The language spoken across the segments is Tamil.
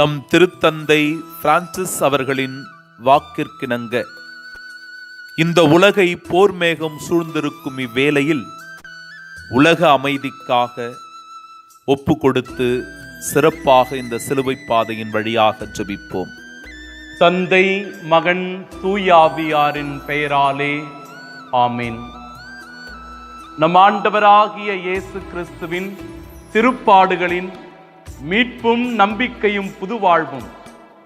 நம் திருத்தந்தை பிரான்சிஸ் அவர்களின் வாக்கிற்கிணங்க. இந்த உலகை போர் மேகம் சூழ்ந்திருக்கும் இவ்வேளையில் உலக அமைதிக்காக ஒப்பு கொடுத்து சிறப்பாக இந்த சிலுவை பாதையின் வழியாக ஜபிப்போம். தந்தை மகன் தூயாவியாரின் பெயராலே ஆமீன். நம் ஆண்டவராகிய இயேசு கிறிஸ்துவின் திருப்பாடுகளின் மீட்பும் நம்பிக்கையும் புதுவாழ்வும்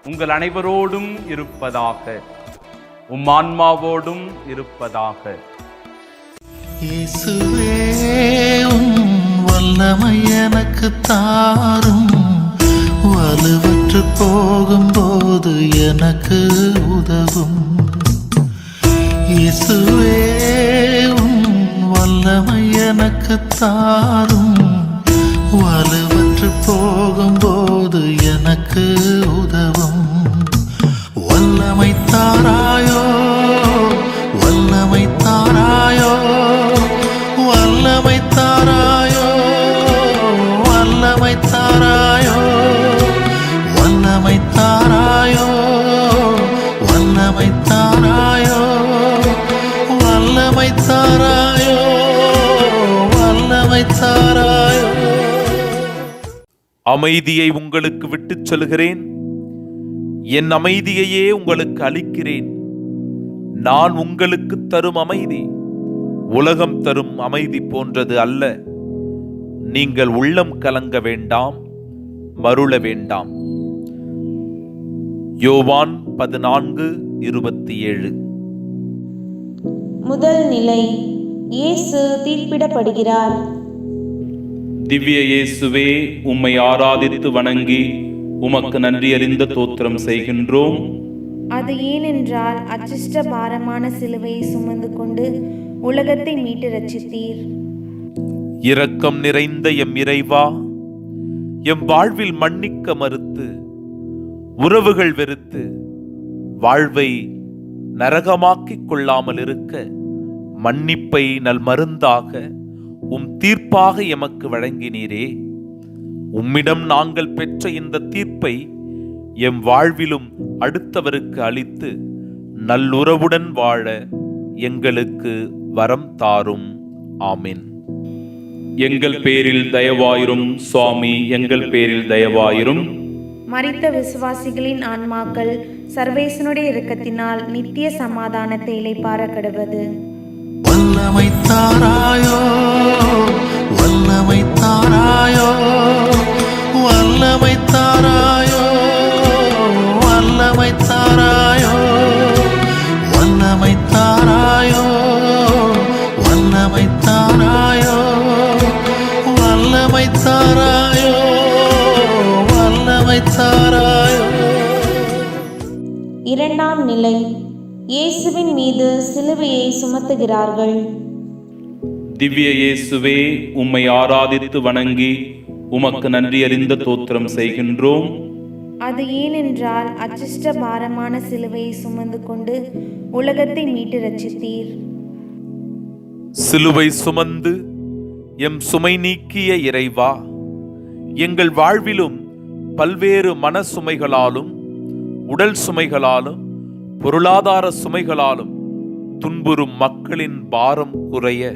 உங்கள் அனைவரோடும் இருப்பதாக உம் ஆன்மாவோடும் இருப்பதாக. உம் வல்லமை எனக்கு தாரும். வலுவற்று போகும்போது எனக்கு உதவும். இயேசுவே உம் வல்லமை எனக்கு தாரும். வலுவற்று போகும்போது எனக்கு உதவும். வல்லமை தாராயோ அமைதியை உங்களுக்கு விட்டுச் சொல்கிறேன். என் அமைதியையே உங்களுக்கு அளிக்கிறேன். நான் உங்களுக்கு தரும் அமைதி. உலகம் தரும் அமைதி போன்றது அல்ல. நீங்கள் உள்ளம் கலங்க வேண்டாம் மருள வேண்டாம். யோவான் பதினான்கு இருபத்தி ஏழு முதல் நிலை இயேசு தீர்ப்பிடப்படுகிறார். திவ்ய இயேசுவே உம்மை ஆராதித்து வணங்கி உமக்கு நன்றி அறிந்த தோத்திரம் செய்கின்றோம். அது ஏனென்றால் அச்சிஷ்ட பாரமான சிலுவையை சுமந்து கொண்டு உலகத்தை மீட்டு ரட்சித்தீர். இரக்கம் நிறைந்த எம் இறைவா எம் வாழ்வில் மன்னிக்க மறுத்து உறவுகள் வெறுத்து வாழ்வை நரகமாக்கிக் கொள்ளாமல் இருக்க மன்னிப்பை நல் மருந்தாக உம் தீர்ப்பாக எமக்கு வழங்கினீரே. உம்மிடம் நாங்கள் பெற்ற இந்த தீர்ப்பை எம் வாழ்விலும் அடுத்தவருக்கு அளித்து நல்லுறவுடன் வாழ எங்களுக்கு வரம் தாரும். ஆமென். எங்கள் பேரில் தயவாயிரும் சுவாமி எங்கள் பேரில் தயவாயிரும். மரித்த விசுவாசிகளின் ஆன்மாக்கள் சர்வேசனுடைய இரக்கத்தினால் நித்திய சமாதானத்தை இளைப்பார கடுவது. வல்லமை தாராயோ வல்லமை தாராயோ வல்லமை தாராயோ வல்லமை தாராயோ மீது சிலுவையை சுமத்துகிறார்கள். திவ்ய இயேசுவே உம்மை ஆராதித்து வணங்கி உமக்கு நன்றி அறிந்த தோத்திரம் செய்கின்றோம். அது ஏனென்றால் அச்சிஷ்ட பாரமான சிலுவையை சுமந்து கொண்டு உலகத்தை மீட்டு ரட்சித்தீர். சிலுவை சுமந்து எம் சுமை நீக்கிய இறைவா எங்கள் வாழ்விலும் பல்வேறு மன சுமைகளாலும் உடல் சுமைகளாலும் பொருளாதார சுமைகளாலும் துன்புறும் மக்களின் பாரம் குறைய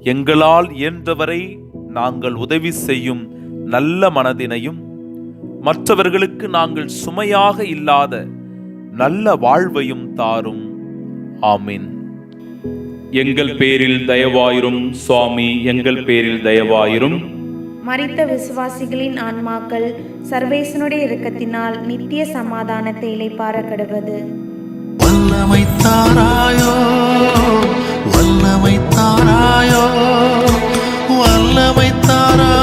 எங்களால் இயன்றவரை நாங்கள் உதவி செய்யும் நல்ல மனதினையும் மற்றவர்களுக்கு நாங்கள் சுமையாக இல்லாத நல்ல வாழ்வையும் தாரும். ஆமீன். எங்கள் பேரில் தயவாயிரும் சுவாமி எங்கள் பேரில் தயவாயிரும். மரித்த விசுவாசிகளின் ஆன்மாக்கள் சர்வேசனுடைய இரக்கத்தினால் நித்திய சமாதானத்தை இளைப்பார கடுவது. வல்லமை தாராயோ வல்லமை தாராயோ வல்லமை தாராயோ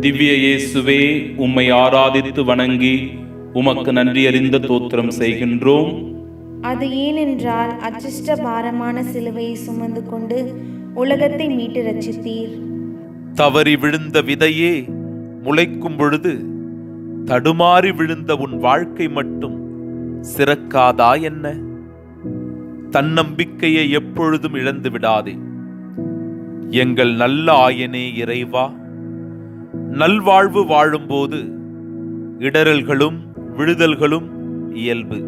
திவ்ய இயேசுவே உம்மை ஆராதித்து வணங்கி உமக்கு நன்றி அறிந்த தோத்திரம் செய்கின்றோம். அது ஏனென்றால் அச்சிஷ்ட பாரமான சிலுவையை சுமந்து கொண்டு உலகத்தை மீட்டு ரட்சித்தீர் தவறி விழுந்த விதையே முளைக்கும் பொழுது தடுமாறி விழுந்த உன் வாழ்க்கை மட்டும் சிறக்காதா என்ன? தன்னம்பிக்கையை எப்பொழுதும் இழந்து விடாதே. எங்கள் நல்ல ஆயனே இறைவா நல்வாழ்வு வாழும்போது இடறல்களும் விழுதல்களும் இயல்பு.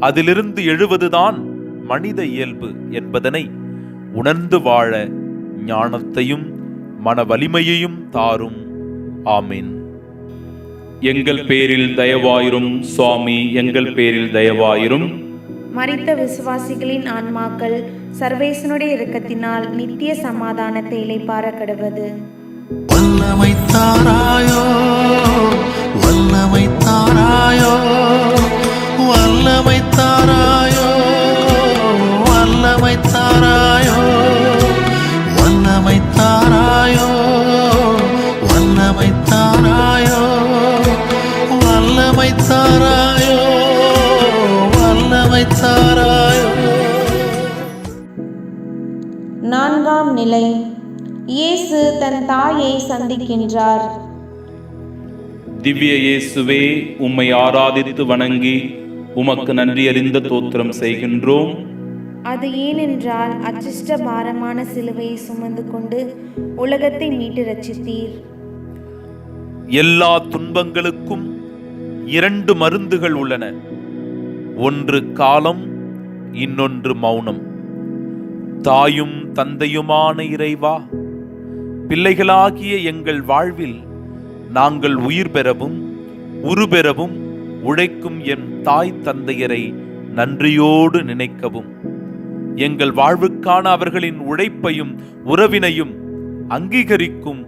அதிலிருந்து எழுவதுதான் மனித இயல்பு என்பதனை உணர்ந்து வாழ ஞானத்தையும் மன வலிமையையும் தாரும். ஆமீன். எங்கள் பேரில் தயவாயிரும் சுவாமி எங்கள் பேரில் தயவாயிரும். மரித்த விசுவாசிகளின் ஆன்மாக்கள் சர்வேசனுடைய இரக்கத்தினால் நித்திய சமாதானத்தை இளைப்பார கடுவது வல்லமை தாராயோ வல்லமை தாராயோ வல்லமை தாராயோ சந்திக்கின்றார் திவ்ய இயேசுவே உம்மை ஆராதித்து வணங்கி உமக்கு நன்றி அறிந்த தோத்திரம் செய்கின்றோம். அது ஏனென்றால் அச்சிஷ்ட பாரமான சிலுவையை சுமந்து கொண்டு உலகத்தை மீட்டு ரட்சித்தீர். எல்லா துன்பங்களுக்கும் இரண்டு மருந்துகள் உள்ளன. ஒன்று காலம் இன்னொன்று மௌனம். தாயும் தந்தையுமான இறைவா பிள்ளைகளாகிய எங்கள் வாழ்வில் நாங்கள் உயிர் பெறவும் உருபெறவும் உழைக்கும் என் தாய் தந்தையரை நன்றியோடு நினைக்கவும். எங்கள் வாழ்வுக்கான அவர்களின் உழைப்பையும் உறவினையும் அங்கீகரிக்கும்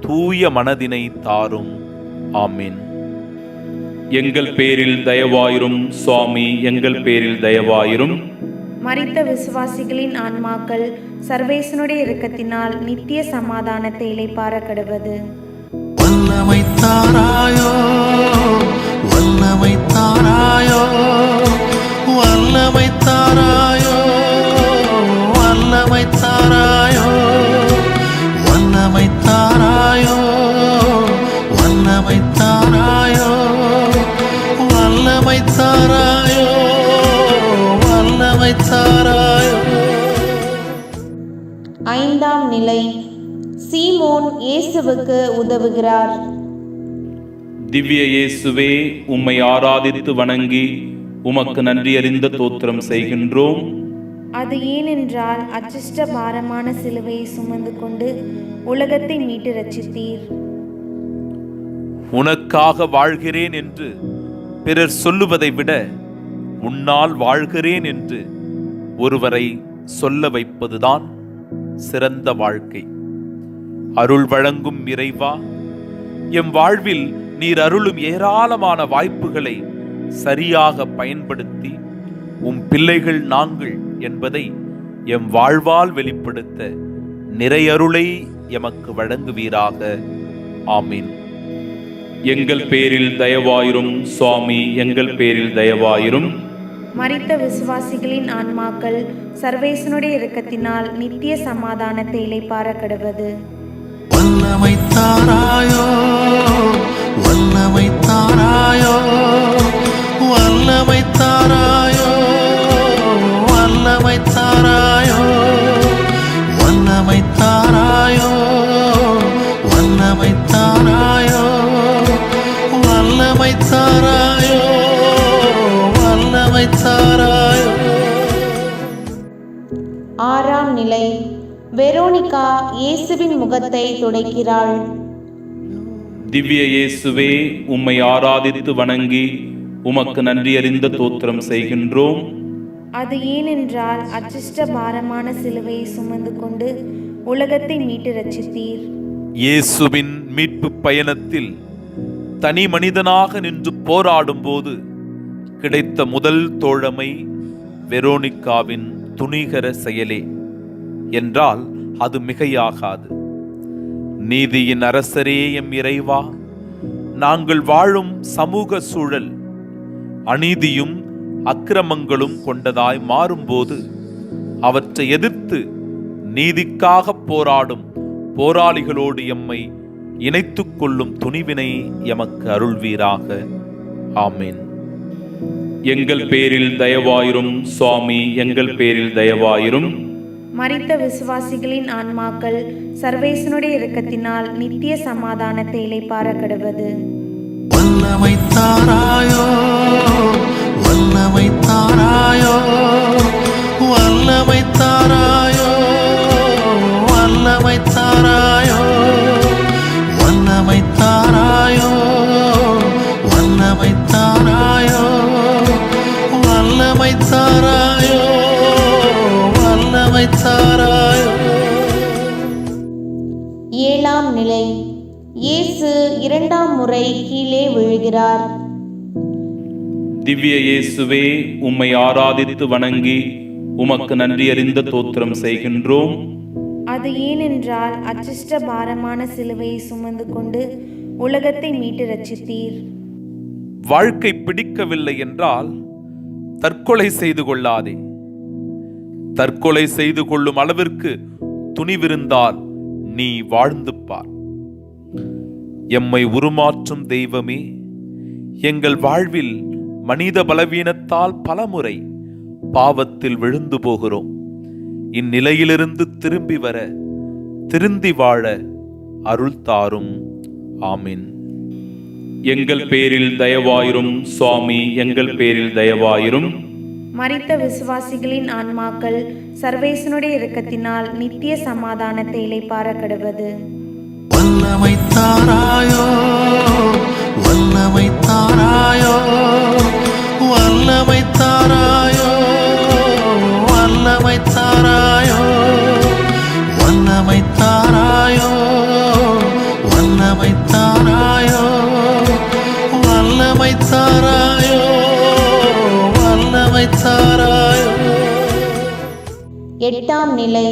தூய மனதினை தாரும். ஆமீன். எங்கள் பேரில் தயவாயிரும் சுவாமி எங்கள் பேரில் தயவாயிரும். மறித்த விசுவாசிகளின் ஆன்மாக்கள் சர்வேசனுடைய இரக்கத்தினால் நித்திய சமாதானத்தை இலைப்பார கடுவது வல்லமை தாராயோ வல்லமை தாராயோ வல்லமை தாராயோ. இயேசுவுக்கு உதவுகிறார். திவ்ய இயேசுவே உம்மை ஆராதித்து வணங்கி உமக்கு நன்றி அறிந்த தோத்திரம் செய்கின்றோம். அது ஏனென்றால் அச்சிஷ்ட பாரமான சிலுவையை சுமந்து கொண்டு உலகத்தை மீட்டு ரட்சித்தீர் உனக்காக வாழ்கிறேன் என்று பிறர் சொல்லுவதை விட உன்னால் வாழ்கிறேன் என்று ஒருவரை சொல்ல வைப்பதுதான் சிறந்த வாழ்க்கை. அருள் வழங்கும் இறைவா. எம் வாழ்வில் நீர் அருளும் ஏராளமான வாய்ப்புகளை சரியாக பயன்படுத்தி உம் பிள்ளைகள் நாங்கள் என்பதை எம் வாழ்வால் வெளிப்படுத்த நிறையருளை எமக்கு வழங்குவீராக. ஆமீன். எங்கள் பேரில் தயவாயிரும் சுவாமி எங்கள் பேரில் தயவாயிரும். மரித்த விசுவாசிகளின் ஆன்மாக்கள் சர்வேசனுடைய இரக்கத்தினால் நித்திய சமாதானத்தை இளைப்பார கடுவது வல்லமை தாராயோ வல்லமை தாராயோ வல்லமை தாராயோ முகத்தை துடைக்கிறாள். திவ்ய இயேசுவே உம்மை ஆராதித்து வணங்கி உமக்கு நன்றி அறிந்த தோத்திரம் செய்கின்றோம். அது ஏனென்றால் அச்சிஷ்ட பாரமான சிலுவையை சுமந்து கொண்டு உலகத்தை மீட்டு ரட்சித்தீர் இயேசுவின் மீட்பு பயணத்தில் தனி மனிதனாக நின்று போராடும்போது கிடைத்த முதல் தோழமை வெரோனிக்காவின் துணிகர செயலே. என்றால் அது மிகையாகாது. நீதியின் அரசரே எம் இறைவா நாங்கள் வாழும் சமூக சூழல் அநீதியும் அக்கிரமங்களும் கொண்டதாய் மாறும்போது அவற்றை எதிர்த்து நீதிக்காக போராடும் போராளிகளோடு எம்மை இணைத்துக் கொள்ளும் துணிவினை எமக்கு அருள்வீராக. ஆமேன். எங்கள் பேரில் தயவாயிரும் சுவாமி எங்கள் பேரில் தயவாயிரும். மறித்த விசுவாசிகளின் ஆன்மாக்கள் சர்வேசனுடைய இரக்கத்தினால் நித்திய சமாதானத்தை இலைப்பார கடுவது. வல்லமை தாராயோ இயேசுவே உம்மை ஆராதித்து வணங்கி உமக்கு நன்றி அறிந்த தோத்திரம் செய்கின்றோம். அது ஏனென்றால் அச்சிஷ்ட பாரமான சிலுவையை சுமந்து கொண்டு உலகத்தை மீட்டு ரட்சித்தீர். வாழ்க்கை பிடிக்கவில்லை என்றால் தற்கொலை செய்து கொள்ளாதே. தற்கொலை செய்து கொள்ளும் அளவிற்கு துணிவிருந்தால் நீ வாழ்ந்து பார். எம்மை உருமாற்றும் தெய்வமே எங்கள் வாழ்வில் மனித பலவீனத்தால் பலமுறை பாவத்தில் விழுந்து போகிறோம். இந்நிலையிலிருந்து திரும்பி வர திருந்தி வாழ அருள் தாரும். ஆமீன். எங்கள் பேரில் தயவாயிரும் சுவாமி எங்கள் பேரில் தயவாயிரும். மரித்த விசுவாசிகளின் ஆன்மாக்கள் சர்வேசனுடைய இரக்கத்தினால் நித்திய சமாதானத்தை இளைப்பார கடுவது வல்லமை தாராயோ வல்லமை தாராயோ. எட்டாம் நிலை.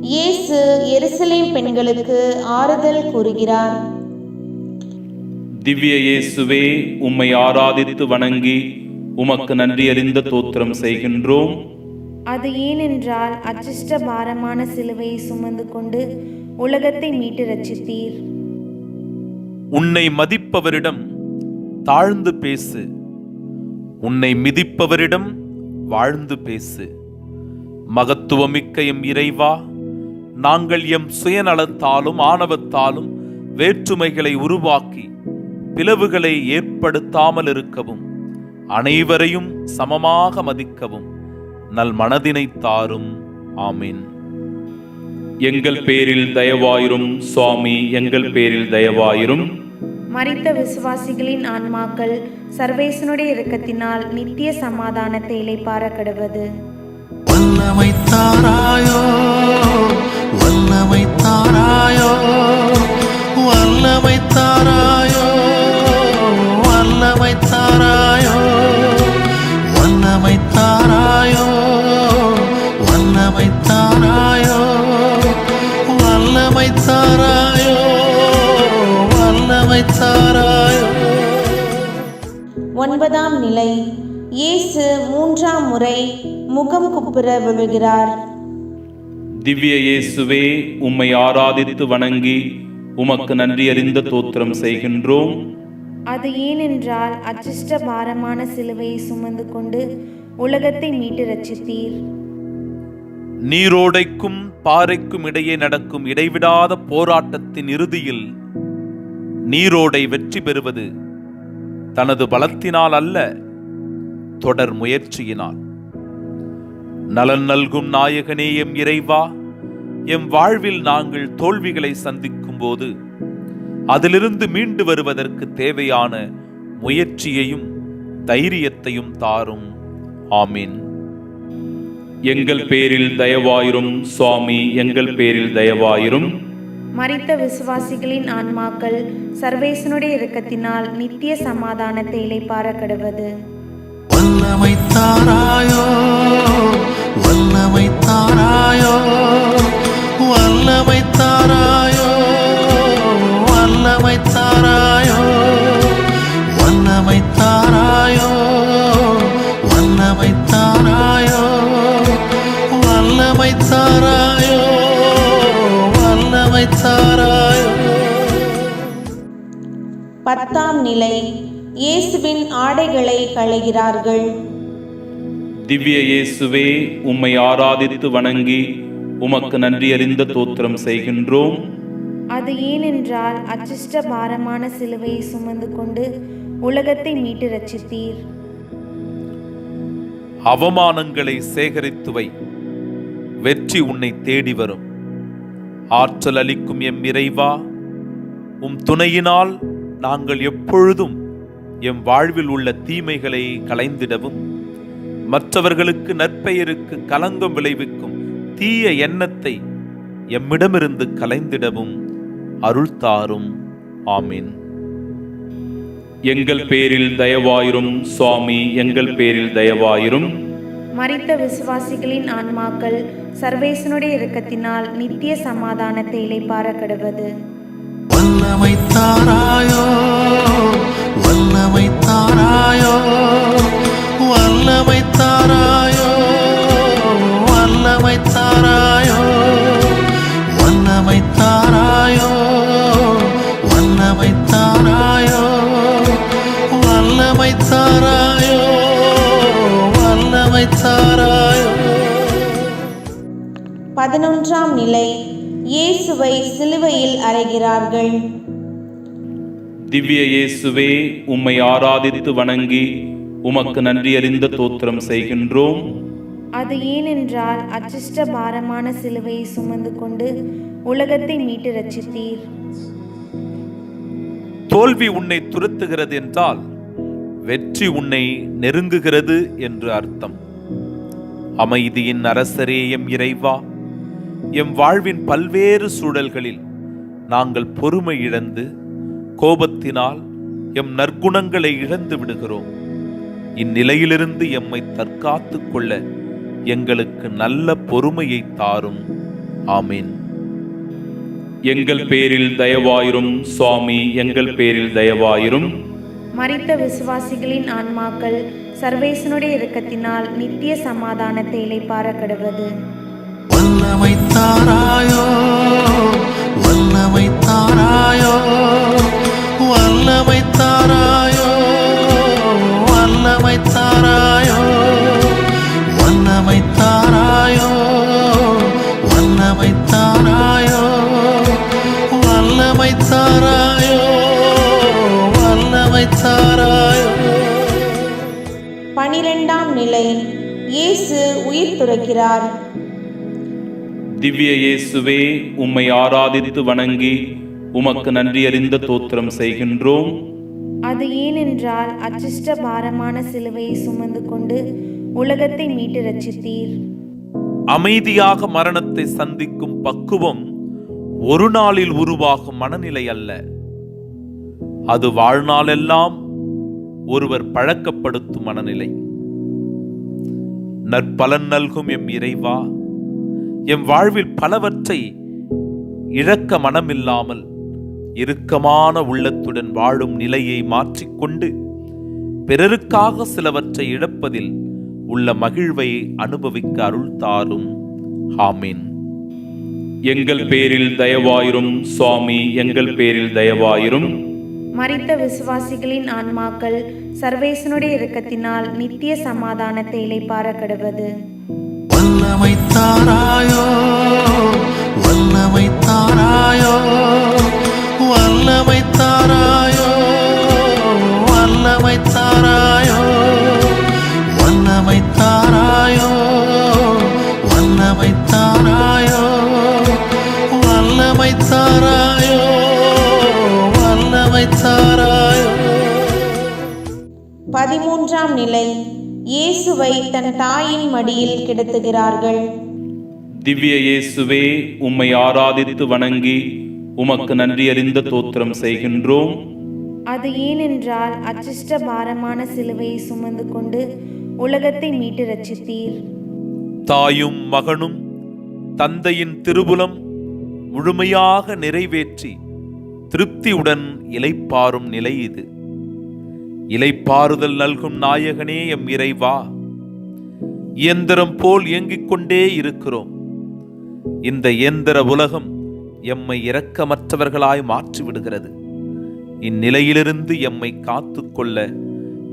இயேசு எருசலேம் பெண்களுக்கு ஆறுதல் கூறுகிறார். திவ்ய இயேசுவே உம்மை ஆராதித்து வணங்கி உமக்கு நன்றி அறிந்த தோத்திரம் செய்கின்றோம். அது ஏனென்றால் அச்சிஷ்ட பாரமான சிலுவையை சுமந்து கொண்டு உலகத்தை மீட்டு ரட்சித்தீர். உன்னை மதிப்பவரிடம் தாழ்ந்து பேசு. உன்னை மிதிப்பவரிடம் வாழ்ந்து பேசு. மகத்துவமிக்க எம் இறைவா. நாங்கள் எம் சுயநலத்தாலும் ஆணவத்தாலும் வேற்றுமைகளை உருவாக்கி பிளவுகளை ஏற்படுத்தாமல் இருக்கவும் அனைவரையும் சமமாக மதிக்கவும் நல் மனதினை தாரும். ஆமீன். எங்கள் பேரில் தயவாயிரும் சுவாமி எங்கள் பேரில் தயவாயிரும். மரித்த விசுவாசிகளின் ஆன்மாக்கள் சர்வேசனுடைய இரக்கத்தினால் நித்திய சமாதானத்தை இளைப்பார கடுவது வல்லமை தாராயோ வல்லமை தாராயோ வல்லமை தாராயோ வல்லமை தாராயோ வல்லமை தாராயோ வல்லமை தாராயோ வல்லமை தாராயோ வல்லமை தாராயோ ஒன்பதாம் நிலை இயேசு மூன்றாம் முறை முகம் குப்புற விழுகிறார். திவ்ய இயேசுவே உம்மை ஆராதித்து வணங்கி உமக்கு நன்றி அறிந்த தோத்திரம் செய்கின்றோம். அது ஏனென்றால் அச்சிஷ்ட பாரமான சிலுவையை சுமந்து கொண்டு உலகத்தை மீட்டு ரட்சித்தீர். நீரோடைக்கும் பாறைக்கும் இடையே நடக்கும் இடைவிடாத போராட்டத்தின் இறுதியில் நீரோடை வெற்றி பெறுவது தனது பலத்தினால் அல்ல தொடர் முயற்சியினால். நலன் நல்கும் நாயகனே எம் இறைவா எம் வாழ்வில் நாங்கள் தோல்விகளை சந்திக்கும் போது அதிலிருந்து மீண்டு வருவதற்கு தேவையான முயற்சியையும் தைரியத்தையும் தாரும். ஆமீன். எங்கள் பேரில் தயவாயிரும் சுவாமி எங்கள் பேரில் தயவாயிரும். மரித்த விசுவாசிகளின் ஆன்மாக்கள் சர்வேசனுடைய இரக்கத்தினால் நித்திய சமாதானத்தை இளைப்பார கடுவது. வல்லமை தாராயோ வல்லமை தாராயோ வல்லமை தாராயோ வல்லமை தாராயோ வல்லமை தாராயோ வல்லமை தாராயோ வல்லமை தாராயோ வல்லமை தாராயோ. பத்தாம் நிலை இயேசுவின் ஆடைகளை களைகிறார்கள் திவ்ய இயேசுவே உம்மை ஆராதித்து வணங்கி உமக்கு நன்றி அறிந்த தோத்திரம் செய்கின்றோம். அது ஏனென்றால் அச்சிஷ்ட பாரமான சிலுவையை சுமந்து கொண்டு உலகத்தை மீட்டு ரட்சித்தீர் அவமானங்களை சேகரித்து வை. வெற்றி உன்னை தேடி வரும். ஆற்றல் அளிக்கும் எம் இறைவா உம் துணையினால் நாங்கள் எப்பொழுதும் எம் வாழ்வில் உள்ள தீமைகளை களைந்திடவும். மற்றவர்களுக்கு நற்பெயருக்கு கலங்கம் விளைவிக்கும் தீய எண்ணத்தை எம்மிடமிருந்து கலைந்திடவும் அருள் தாரும் ஆமீன். எங்கள் பேரில் தயவாயிரும் சுவாமி எங்கள் பேரில் தயவாயிரும். மரித்த விசுவாசிகளின் ஆன்மாக்கள் சர்வேசனுடைய இரக்கத்தினால் நித்திய சமாதானத்தை இளைப்பார கடுவது வல்லமை தாராயோ வல்லமை தாராயோ வல்லமை வல்லமை தாராயோ வல்லமை தாராயோ வல்லமை தாராயோ பதினொன்றாம் நிலை இயேசுவை சிலுவையில் அறைகிறார்கள். திவ்ய இயேசுவே உம்மை ஆராதித்து வணங்கி உமக்கு நன்றி அறிந்த தோத்திரம் செய்கின்றோம். அது ஏனென்றால் அச்சிஷ்ட பாரமான சிலுவையை சுமந்து கொண்டு உலகத்தை மீட்டு ரட்சித்தீர். தோல்வி உன்னை துரத்துகிறது என்றால் வெற்றி உன்னை நெருங்குகிறது என்று அர்த்தம். அமைதியின் அரசரே எம் இறைவா எம் வாழ்வின் பல்வேறு சூழல்களில் நாங்கள் பொறுமை இழந்து கோபத்தினால் எம் நற்குணங்களை இழந்து விடுகிறோம். இந்நிலையிலிருந்து எம்மை தற்காத்துக் கொள்ள எங்களுக்கு நல்ல பொறுமையை தாரும். ஆமீன். எங்கள் பேரில் தயவாயிரும் சுவாமி எங்கள் பேரில் தயவாயிரும். மரித்த விசுவாசிகளின் ஆன்மாக்கள் சர்வேசனுடைய இரக்கத்தினால் நித்திய சமாதானத்தை இளைப்பார கடுவது வல்லமை தாராயோ வல்லமை தாராயோ வல்லமை வல்லமை தாராயோ வல்லமை தாராயோ பனிரெண்டாம் நிலை இயேசு உயிர் துறக்கிறார். திவ்ய இயேசுவே உம்மை ஆராதித்து வணங்கி உமக்கு நன்றி அறிந்த தோத்திரம் செய்கின்றோம். அது ஏனென்றால் அச்சிஷ்ட பாரமான சிலுவையை சுமந்து கொண்டு உலகத்தை மீட்டு ரட்சித்தீர். அமைதியாக மரணத்தை சந்திக்கும் பக்குவம் ஒரு நாளில் உருவாகும் மனநிலை அல்ல. அது வாழ்நாளெல்லாம் ஒருவர் பழக்கப்படுத்தும் மனநிலை. நற்பலன் நல்கும் எம் இறைவா எம் வாழ்வில் பலவற்றை இழக்க மனமில்லாமல் இறுக்கமான உள்ளத்துடன் வாழும் நிலையை மாற்றிக்கொண்டு பிறருக்காக சிலவற்றை இழப்பதில் உள்ள மகிழ்வை அனுபவிக்க அருள் தாரும் ஆமீன். எங்கள் பேரில் தயவாயிரும் சுவாமி எங்கள் பேரில் தயவாயிரும். மரித்த விசுவாசிகளின் ஆன்மாக்கள் சர்வேசனுடைய இரக்கத்தினால் நித்திய சமாதானத்தை இளைப்பார கடுவது வல்லமை தாராயோ வல்லமை தாராயோ வல்லமை வல்லமை தாராயோ வல்லமை தாராயோ பதிமூன்றாம் நிலை இயேசுவை தன் தாயின் மடியில் கிடத்துகிறார்கள். திவ்ய இயேசுவே உம்மை ஆராதித்து வணங்கி உமக்கு நன்றி அறிந்த தோத்திரம் செய்கின்றோம். அது ஏனென்றால் அச்சிஷ்ட பாரமான சிலுவையை சுமந்து கொண்டு உலகத்தை மீட்டு ரட்சித்தீர். தாயும் மகனும் தந்தையின் திருபுலம் முழுமையாக நிறைவேற்றி திருப்தியுடன் இலைப்பாரும் நிலை இது. இலைப்பாறுதல் நல்கும் நாயகனே எம் இறைவா இயந்திரம் போல் இயங்கிக் கொண்டே இருக்கிறோம். இந்த இயந்திர உலகம் எம்மை இரக்கமற்றவர்களாய் மாற்றிவிடுகிறது. இந்நிலையிலிருந்து எம்மை காத்துக்கொள்ள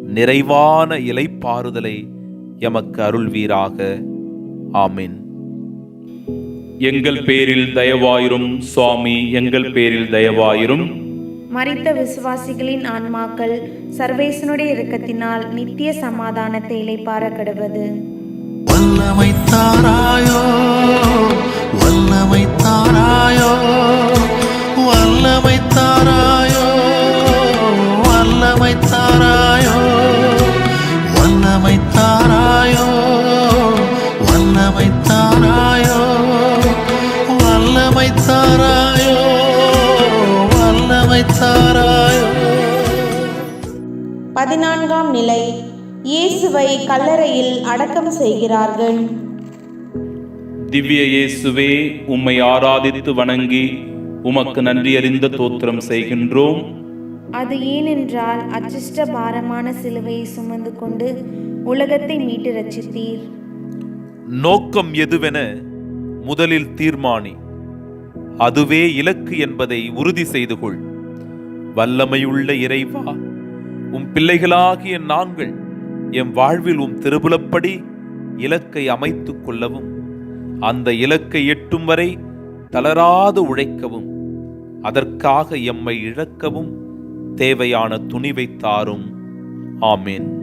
நிறைவான இலைப்பாறுதலை எமக்கு அருள்வீராக. ஆமீன். எங்கள் பேரில் தயவாயிரும் சுவாமி எங்கள் பேரில் தயவாயிரும். மரித்த விசுவாசிகளின் ஆன்மாக்கள் சர்வேசனுடைய இரக்கத்தினால் நித்திய சமாதானத்தை இளைப்பார கடவது. வல்லமை தாராயோ வல்லமை தாராயோ பதினான்காம் நிலை. இயேசுவை கல்லறையில் அடக்கம் செய்கிறார்கள். திவ்ய இயேசுவே உம்மை ஆராதித்து வணங்கி உமக்கு நன்றியறிந்த தோத்திரம் செய்கின்றோம். அது ஏனென்றால் அச்சிஷ்ட பாரமான சிலுவையை சுமந்து கொண்டு உலகத்தை மீட்டு ரட்சித்தீர். நோக்கம் எதுவென முதலில் தீர்மானி. அதுவே இலக்கு என்பதை உறுதி செய்து கொள் வல்லமையுள்ள இறைவா உம் பிள்ளைகளாகிய நாங்கள் எம் வாழ்வில் உம் திருபுலப்படி இலக்கை அமைத்துக் கொள்ளவும் அந்த இலக்கை எட்டும் வரை தளராது உழைக்கவும் அதற்காக எம்மை இழக்கவும் தேவையான துணிவை தாரும். ஆமேன்.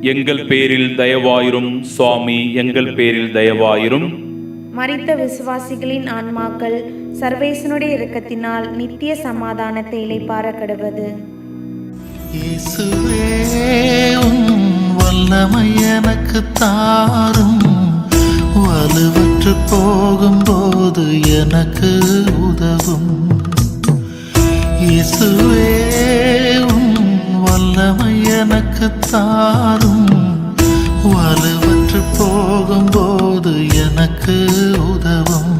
எங்கள் பேரில் தயவாயிரும் சுவாமி எங்கள் பேரில் தயவாயிரும். மரித்த விசுவாசிகளின் ஆன்மாக்கள் சர்வேசனுடைய இரக்கத்தினால் நித்திய சமாதானத்தை இளைப்பார கடவது. இயேசுவே உம் வல்லமை எனக்கு தாரும். வலுவற்று போகும்போது எனக்கு உதவும். இயேசுவே உம் வல்லமை எனக்கு தாரும். வலுவற்று போகும்போது எனக்கு உதவும்.